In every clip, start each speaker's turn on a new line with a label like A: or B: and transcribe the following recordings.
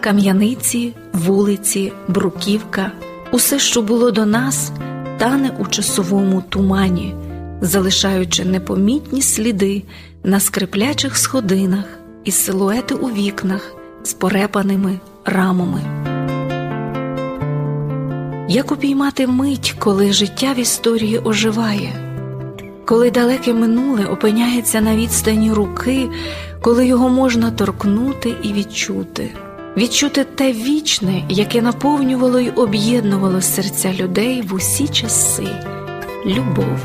A: Кам'яниці, вулиці, бруківка, усе, що було до нас, тане у часовому тумані, залишаючи непомітні сліди на скриплячих сходинах і силуети у вікнах з порепаними рамами. Як упіймати мить, коли життя в історії оживає, коли далеке минуле опиняється на відстані руки, коли його можна торкнути і відчути, відчути те вічне, яке наповнювало й об'єднувало серця людей в усі часи. Любов.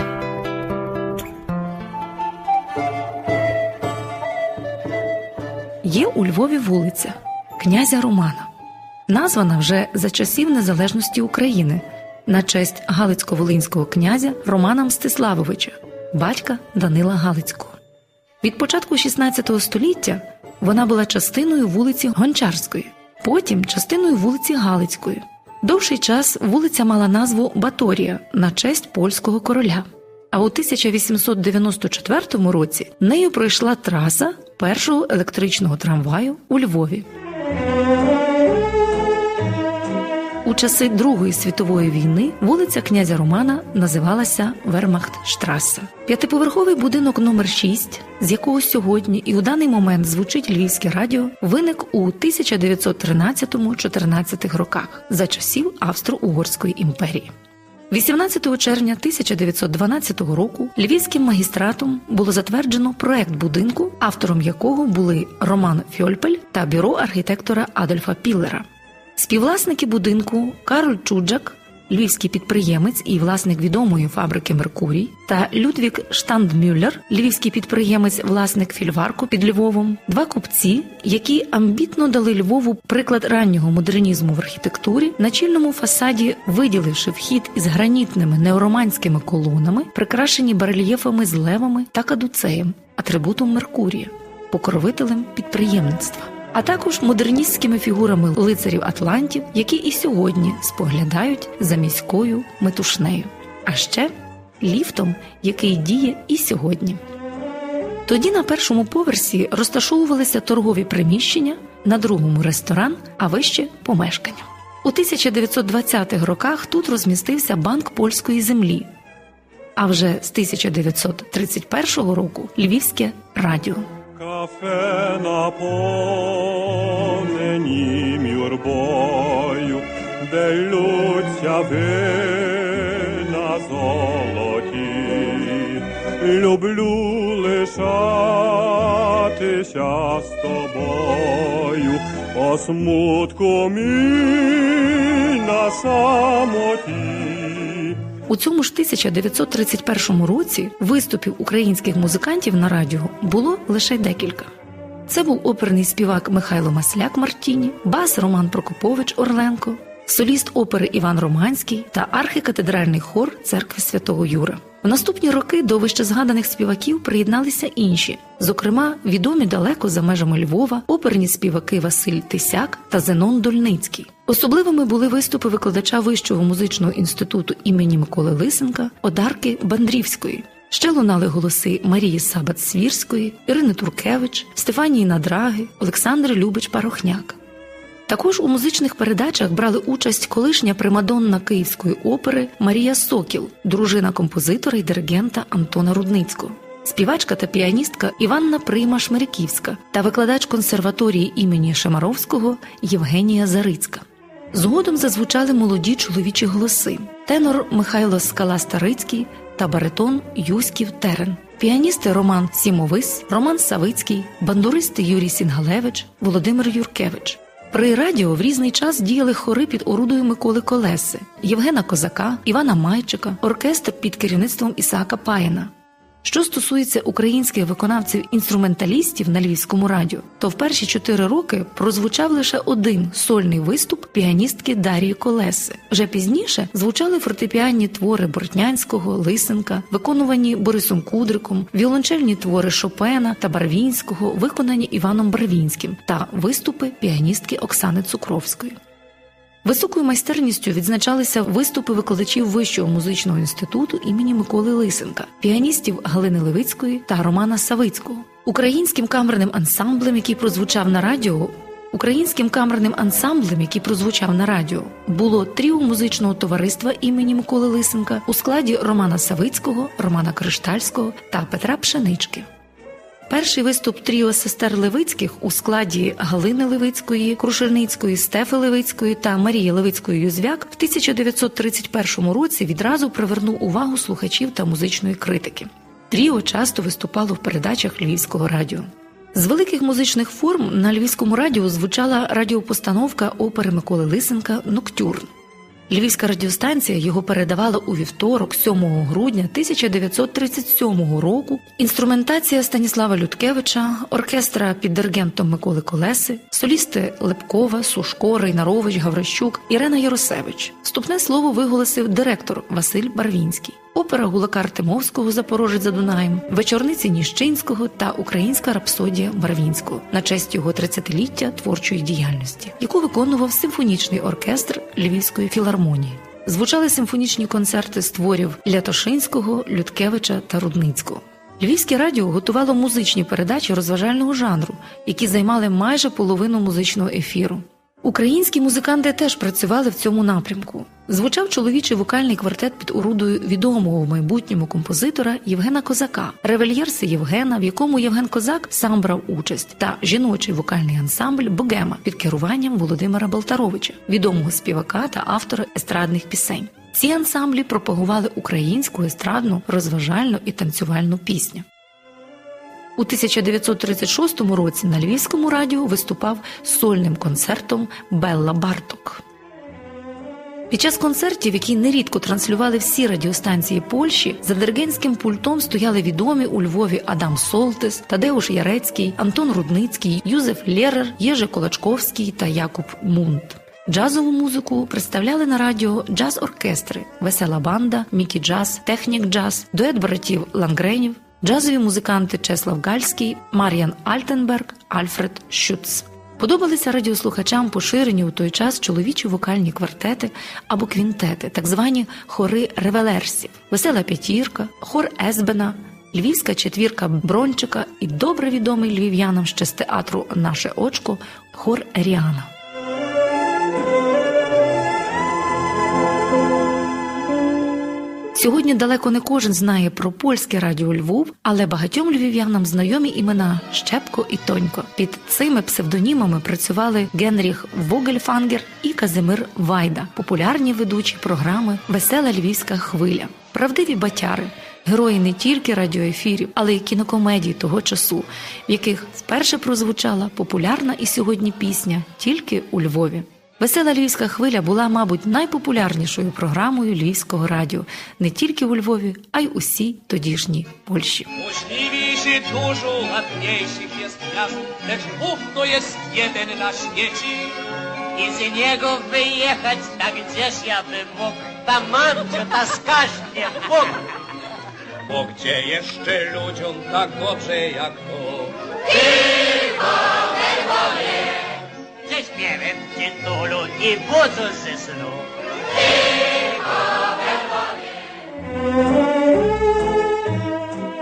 A: Є у Львові вулиця князя Романа, названа вже за часів незалежності України на честь Галицько-Волинського князя Романа Мстиславовича, батька Данила Галицького. Від початку XVI століття вона була частиною вулиці Гончарської, потім частиною вулиці Галицької. Довший час вулиця мала назву Баторія на честь польського короля. А у 1894 році нею пройшла траса першого електричного трамваю у Львові. Часи Другої світової війни вулиця князя Романа називалася Вермахтштраса. П'ятиповерховий будинок номер 6 з якого сьогодні і у даний момент звучить львівське радіо, виник у 1913-14 роках за часів Австро-Угорської імперії. 18 червня 1912 року Львівським магістратом було затверджено проект будинку, автором якого були Роман Фьольпель та бюро архітектора Адольфа Піллера. Співвласники будинку Кароль Чуджак, львівський підприємець і власник відомої фабрики Меркурій, та Людвік Штандмюллер, львівський підприємець, власник фільварку під Львовом, два купці, які амбітно дали Львову приклад раннього модернізму в архітектурі, на чільному фасаді виділивши вхід із гранітними неороманськими колонами, прикрашені барельєфами з левами та кадуцеєм, атрибутом Меркурія, покровителем підприємництва а також модерністськими фігурами лицарів Атлантів, які і сьогодні споглядають за міською метушнею, а ще ліфтом, який діє і сьогодні. Тоді на першому поверсі розташовувалися торгові приміщення, на другому ресторан, а вище помешкання. У 1920-х роках тут розмістився банк польської землі. А вже з 1931 року Львівське радіо.
B: Кафе наповненім юрбою, де лються вина золоті. Люблю лишатися з тобою, о смутку мій на самоті.
A: У цьому ж 1931 році виступів українських музикантів на радіо було лише декілька. Це був оперний співак Михайло Масляк Мартіні, бас Роман Прокопович Орленко, соліст опери Іван Романський та архікатедральний хор церкви Святого Юра. В наступні роки до вищезгаданих співаків приєдналися інші, зокрема, відомі далеко за межами Львова оперні співаки Василь Тисяк та Зенон Дольницький. Особливими були виступи викладача Вищого музичного інституту імені Миколи Лисенка, Одарки Бандрівської. Ще лунали голоси Марії Сабат Свірської, Ірини Туркевич, Стефанії Надраги, Олександри Любич Парохняк. Також у музичних передачах брали участь колишня примадонна Київської опери Марія Сокіл, дружина композитора і диригента Антона Рудницького, співачка та піаністка Іванна Прийма Шмериківська та викладач консерваторії імені Шемаровського Євгенія Зарицька. Згодом зазвучали молоді чоловічі голоси: тенор Михайло Скала Старицький та баритон Юськів Терен, піаністи Роман Сімовис, Роман Савицький, бандуристи Юрій Сінгалевич, Володимир Юркевич. При радіо в різний час діяли хори під орудою Миколи Колеси, Євгена Козака, Івана Майчика, оркестр під керівництвом Ісаака Паїна. Що стосується українських виконавців-інструменталістів на львівському радіо, то в перші чотири роки прозвучав лише один сольний виступ піаністки Дарії Колеси. Вже пізніше звучали фортепіанні твори Бортнянського, Лисенка, виконувані Борисом Кудриком, віолончельні твори Шопена та Барвінського, виконані Іваном Барвінським, та виступи піаністки Оксани Цукровської. Високою майстерністю відзначалися виступи викладачів Вищого музичного інституту імені Миколи Лисенка, піаністів Галини Левицької та Романа Савицького, Українським камерним ансамблем, який прозвучав на радіо, українським камерним ансамблем, який прозвучав на радіо, було тріо музичного товариства імені Миколи Лисенка у складі Романа Савицького, Романа Криштальського та Петра Пшенички. Перший виступ тріо сестер Левицьких у складі Галини Левицької, Крушельницької, Стефи Левицької та Марії Левицької Юзвяк в 1931 році відразу привернув увагу слухачів та музичної критики. Тріо часто виступало в передачах Львівського радіо. З великих музичних форм на львівському радіо звучала радіопостановка опери Миколи Лисенка Ноктюрн. Львівська радіостанція його передавала у вівторок, 7 грудня 1937 року. Інструментація Станіслава Людкевича, оркестра під диригентом Миколи Колеси, солісти Лепкова, Сушко, Рейнарович, Гаврищук, Ірена Яросевич. Вступне слово виголосив директор Василь Барвінський. Опера Гулака Артемовського Запорожець за Дунаєм, вечорниці Ніщинського та українська рапсодія Барвінського на честь його 30-ліття творчої діяльності, яку виконував симфонічний оркестр Львівської філармонії. Звучали симфонічні концерти з творів Лятошинського, Людкевича та Рудницького. Львівське радіо готувало музичні передачі розважального жанру, які займали майже половину музичного ефіру. Українські музиканти теж працювали в цьому напрямку. Звучав чоловічий вокальний квартет під орудою відомого в майбутньому композитора Євгена Козака, ревельєрси Євгена, в якому Євген Козак сам брав участь, та жіночий вокальний ансамбль Богема під керуванням Володимира Болтаровича, відомого співака та автора естрадних пісень. Ці ансамблі пропагували українську естрадну, розважальну і танцювальну пісню. У 1936 році на Львівському радіо виступав сольним концертом Белла Барток. Під час концертів, які нерідко транслювали всі радіостанції Польщі, за диригентським пультом стояли відомі у Львові Адам Солтис, Тадеуш Ярецький, Антон Рудницький, Юзеф Лєрер, Єже Колачковський та Якуб Мунт. Джазову музику представляли на радіо джаз-оркестри, весела банда, Мікі Джаз, Технік Джаз, дует братів Лангренів, джазові музиканти Чеслав Гальський, Мар'ян Альтенберг, Альфред Шюц. Подобалися радіослухачам поширені у той час чоловічі вокальні квартети або квінтети, так звані хори ревелерсів, весела п'ятірка, хор Есбена, львівська четвірка Брончика і добре відомий львів'янам ще з театру Наше очко хор Ріана. Сьогодні далеко не кожен знає про польське радіо Львов, але багатьом львів'янам знайомі імена Щепко і Тонько. Під цими псевдонімами працювали Генріх Вогельфангер і Казимир Вайда, популярні ведучі програми Весела Львівська хвиля, правдиві батяри. Герої не тільки радіоефірів, але й кінокомедій того часу, в яких вперше прозвучала популярна і сьогодні пісня тільки у Львові. Весела львівська хвиля була, мабуть, найпопулярнішою програмою львівського радіо не тільки у Львові, а й усій тодішній Польщі.
C: Dużo ładniejszych jest miast, lecz Bóg to jest jeden na świecie.
D: I z niego wyjechać, tak gdzież ja bym mógł, ta mamcio, ta skaż mnie Bóg.
C: Bo gdzie jeszcze ludziom tak dobrze jak to?
D: Ze śpiewem tytulu i budzu ze.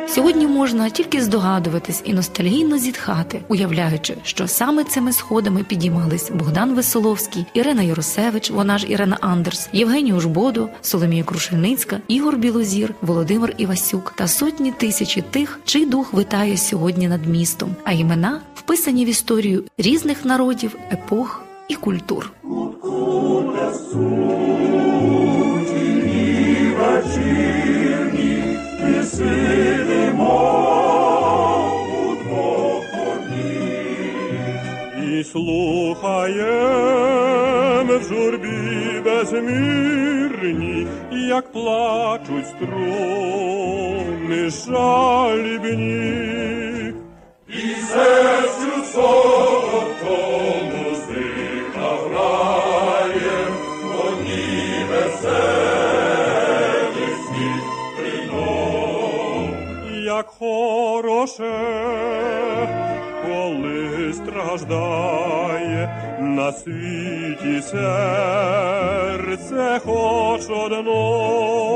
A: Сьогодні можна тільки здогадуватись і ностальгійно зітхати, уявляючи, що саме цими сходами підіймались Богдан Веселовський, Ірина Яросевич, вона ж Ірина Андерс, Євгеній Ужбодо, Соломія Крушельницька, Ігор Білозір, Володимир Івасюк та сотні тисячі тих, чий дух витає сьогодні над містом, а імена вписані в історію різних народів, епох і культур.
B: І слухаєм в журбі безмірні, як плачуть струни жалібні. Серцю солодкому грає, одні веселі. Як хороше, коли страждає на світі серце хоч одно.